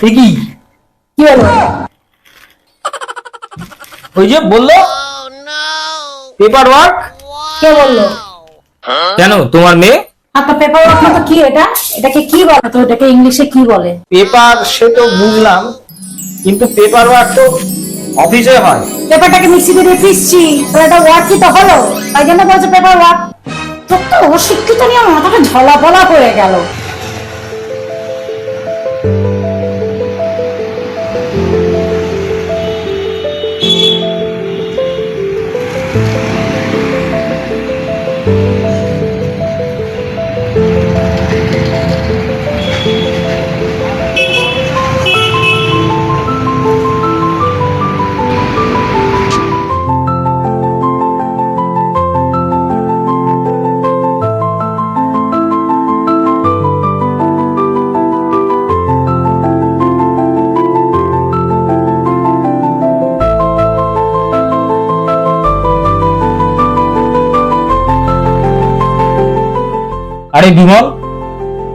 কি কি হলো? ওই যে বলল? পেপার ওয়ার্ক কে বলল? কেন তোমার মেয়ে? আপনার পেপার ওয়ার্ক তো কি এটা? এটাকে কি বলে? তো এটাকে ইংলিশে কি বলে? পেপার সে তো বুঝলাম কিন্তু পেপার ওয়ার্ক তো অফিসে হয়। পেপারটাকে মিক্সিতে দিয়ে পিসছি তাহলে এটা ওয়ার্ক কি তো হলো। তাই জন্য বলছে পেপার ওয়ার্ক তো অশিক্ষিত নিয়ে মাথাটা ঝলাপলা হয়ে গেল। আরে বিমল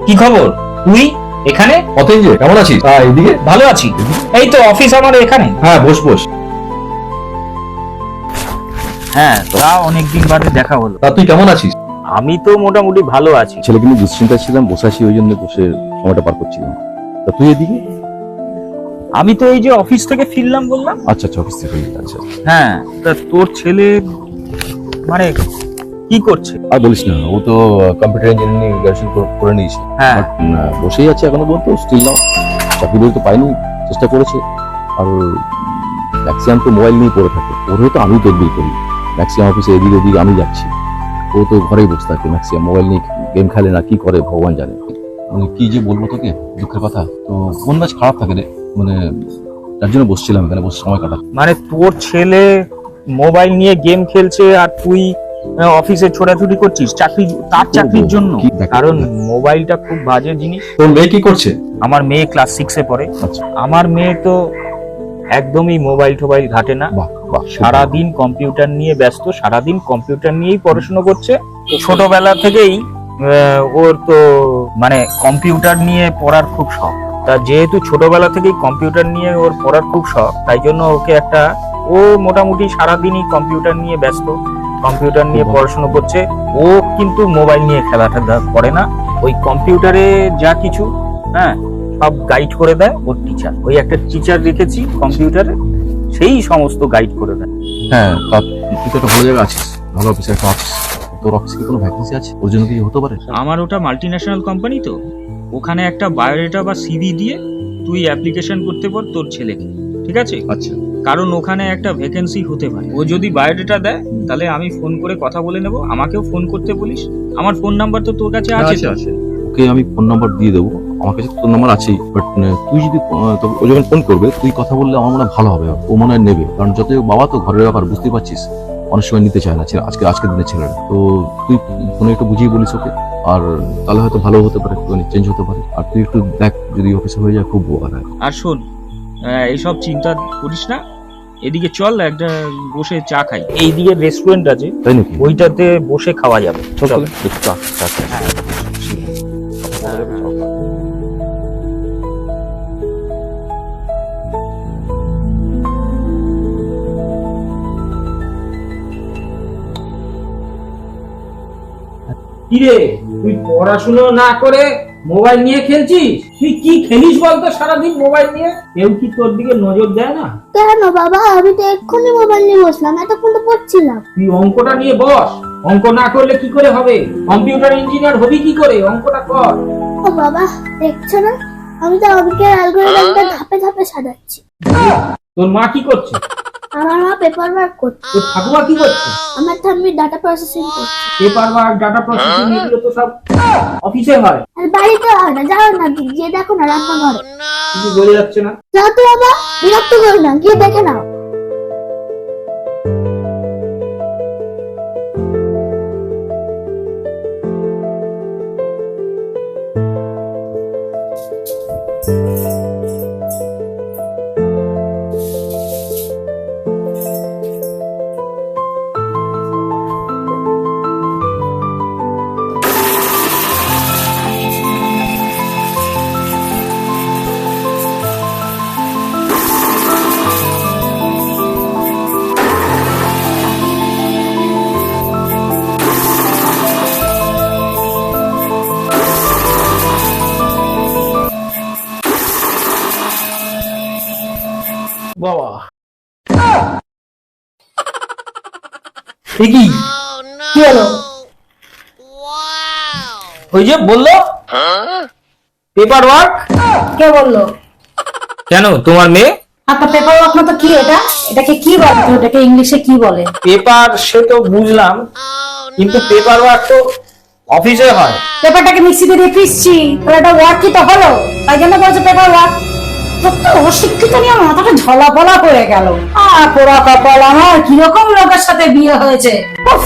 কি খবর? তুই এখানে? অতএব যে কেমন আছিস? হ্যাঁ এদিকে? ভালো আছি। এই তো অফিস আমার এখানে। হ্যাঁ বস বস। হ্যাঁ তা অনেকদিন বাদে দেখা হলো। তা তুই কেমন আছিস? আমি তো মোটামুটি ভালো আছি। ছেলেকে নিয়ে দুশ্চিন্তা ছিলাম বসে আছি ওই জন্য বসে সময়টা পার করছিলাম। তা তুই এদিকে? আমি তো এই যে অফিস থেকে ফিরলাম বললাম। আচ্ছা আচ্ছা অফিস থেকে আচ্ছা। হ্যাঁ তা তোর ছেলে মানে কি করছে? আর বলিস না ও তো কম্পিউটার ইঞ্জিনিয়ারিং গ্রাজুয়েশন করে নিয়েছে। হ্যাঁ। বসেই আছে এখনও পর্যন্ত স্টিল নাও চাকরি বলতে পাইনি চেষ্টা করেছে। আর ম্যাক্সিমাম তো মোবাইল নিয়ে পড়ে থাকে। ওর হয়তো আমি তদবির করি। ম্যাক্সিমাম অফিসে এদিক ওদিক আমি যাচ্ছি। ও তো ঘরেই বসে থাকে ম্যাক্সিমাম মোবাইল নিয়ে গেম খেলে না কি করে ভগবান জানে। মানে কি যে বলব তোকে দুঃখের কথা। তো মন ম্যাচ খারাপ থাকে রে। মানে তার জন্য বসছিলাম এখানে বসে সময় কাটা মানে তোর ছেলে মোবাইল নিয়ে গেম খেলছে আর তুই অফিসে ছোটাছুটি করছিস চাকরি তার চাকরির জন্য। কারণ মোবাইলটা খুব বাজে জিনিস। তোর মেয়ে কি করছে? আমার মেয়ে ক্লাস সিক্সে পড়ে। আচ্ছা। আমার মেয়ে তো একদমই মোবাইল টোবাইল ঘাটে না। সারাদিন কম্পিউটার নিয়ে ব্যস্ত সারাদিন কম্পিউটার নিয়েই পড়াশোনা করছে। ছোটবেলা থেকেই ওর তো মানে কম্পিউটার নিয়ে পড়ার খুব শখ। তা যেহেতু ছোটবেলা থেকেই কম্পিউটার নিয়ে ওর পড়ার খুব শখ তাই জন্য ওকে একটা ও মোটামুটি সারাদিনই কম্পিউটার নিয়ে ব্যস্ত। কম্পিউটার নিয়ে পড়াশোনা করছে ও কিন্তু মোবাইল নিয়ে খেলা টেলা করে না। ওই কম্পিউটারে যা কিছু হ্যাঁ সব গাইড করে দেয় ওর টিচার ওই একটা টিচার রেখেছি কম্পিউটারে সেই সমস্ত গাইড করে দেয়। হ্যাঁ তা তুই তো একটা ভালো জায়গায় আছিস ভালো অফিসে একটা আছিস তোর অফিসে কি কোনো ভ্যাকেন্সি আছে? ওর জন্য কি হতে পারে? আমার ওটা মাল্টি ন্যাশনাল কোম্পানি তো। ওখানে একটা বায়োডেটা বা সিভি দিয়ে তুই অ্যাপ্লিকেশন করতে পার তোর ছেলেকে ঠিক আছে? আচ্ছা। কারণ ওখানে একটা ভ্যাকেন্সি হতে পারে। ও যদি বায়োডেটা দেয় তাহলে আমি ফোন করে কথা বলে নেব। আমাকেও ফোন করতে বলিস। আমার ফোন নাম্বার তো তোর কাছে আছে তো? আছে ওকে আমি ফোন নাম্বার দিয়ে দেবো। আমার কাছে তোর নাম্বার আছেই। বাট তুই যদি আহ, তোকে- ও যখন ফোন করবে তুই কথা বললে আমার মনে হয় ভালো হবে। ও মনে হয় নেবে। কারণ যত বাবা তো ঘরের ব্যাপার বুঝতে পারছিস। অনেক সময় নিতে চায় না ছেলে আজকে আজকের দিনে ছেলেরা। তো তুই ফোনে একটু বুঝিয়ে বলিস ওকে। আর তাহলে হয়তো ভালো হতে পারে একটু চেঞ্জ হতে পারে। আর তুই একটু দেখ যদি অফিসে হয়ে যায় খুব উপকার হয়। আর শোন আহ, এইসব চিন্তা করিস না। এদিকে চল একটা বসে চা খাই। এইদিকে রেস্টুরেন্ট আছে ওইটাতে বসে খাওয়া যাবে। চল চা চা হ্যাঁ। কিরে তুই পড়াশুনো না করে মোবাইল নিয়ে খেলছিস? তুই কি খেলিস বলতো সারাদিন মোবাইল নিয়ে? কেউ কি তোর দিকে নজর দেয় না? কেন বাবা? আমি তো এক্ষুনি মোবাইল নিয়ে বসলাম এতক্ষণ তো পড়ছিলাম। তুই অঙ্কটা নিয়ে বস। অঙ্ক না করলে কি করে হবে? কম্পিউটার ইঞ্জিনিয়ার হবি কি করে? অঙ্কটা কর। ও বাবা দেখছ না? আমি তো অঙ্কের অ্যালগোরিদমটা ধাপে ধাপে সাজাচ্ছি। তোর মা কি করছে? আমার মা পেপার ওয়ার্ক করছে ঠাকুমা কি করছে? আমার ঠাম্মি ডাটা প্রসেসিং করছে। পেপার ওয়ার্ক ডাটা প্রসেসিং এগুলো তো সব অফিসে হয়। আর বাড়িতে হয় না যাও না গিয়ে দেখো না রান্নাঘরে। oh, কিছু বলে যাচ্ছে না। যাও তো বাবা বিরক্ত করো না গিয়ে দেখে নাও। বাবা। ঠিকই oh, কি হলো? ওই যে বলল? পেপার ওয়ার্ক কে বলল? কেন তোমার মেয়ে? আপনার পেপার ওয়ার্ক তো কি এটা? এটাকে কি বলে? এটাকে ইংলিশে কি বলে? পেপার সে তো বুঝলাম oh, কিন্তু পেপার ওয়ার্ক তো অফিসে হয়। পেপারটাকে মিক্সিতে দিয়ে পিসছি। তাহলে এটা ওয়ার্ক কি তো হলো? তাই জন্য বলছে পেপার ওয়ার্ক সত্য অশিক্ষিত নিয়ে মাথাটা ঝলাপলা করে গেল। আ পোড়া কপাল আমার কীরকম লোকের সাথে বিয়ে হয়েছে? উফ,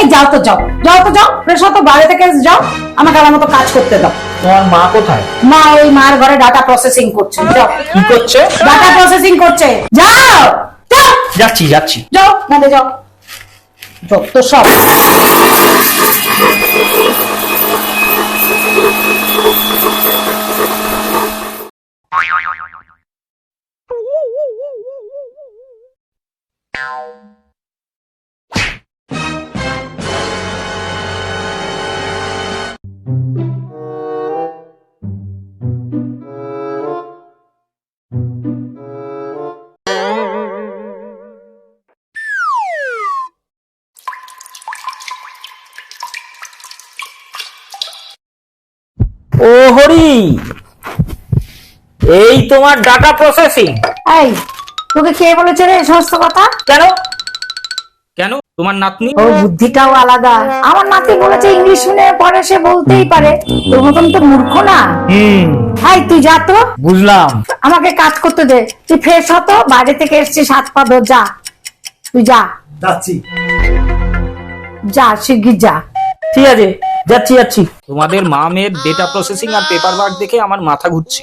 এই যাও তো যাও যাও তো যাও ফ্রেশ তো বাইরে থেকে যাও আমাকে আমার মতো কাজ করতে দাও। তোমার মা কোথায়? মা ওই মার ঘরে ডাটা প্রসেসিং করছে যাও। কি করছে? ডাটা প্রসেসিং করছে যাও যাও। যাচ্ছি যাচ্ছি। যাও নালে যাও। যত সব। ও হরি এই তোমার ডাটা প্রসেসিং এই তোকে কে বলেছে রে সমস্ত কথা? কেন? কেন? তোমার নাতনি? ওর বুদ্ধিটাও আলাদা। আমার নাতি বলেছে ইংলিশ শুনে পরে সে বলতেই পারে। তোর মতন তো মূর্খ না? হুম। হাই তুই যা তো। বুঝলাম। আমাকে কাজ করতে দে। তুই ফ্রেশ হতো বাইরে থেকে এসছিস হাত পা ধর যা। তুই যা। যাচ্ছি। যা শিগগির যা। ঠিক আছে। যাচ্ছি যাচ্ছি। তোমাদের মা মেয়ের ডেটা প্রসেসিং আর পেপার ওয়ার্ক দেখে আমার মাথা ঘুরছে।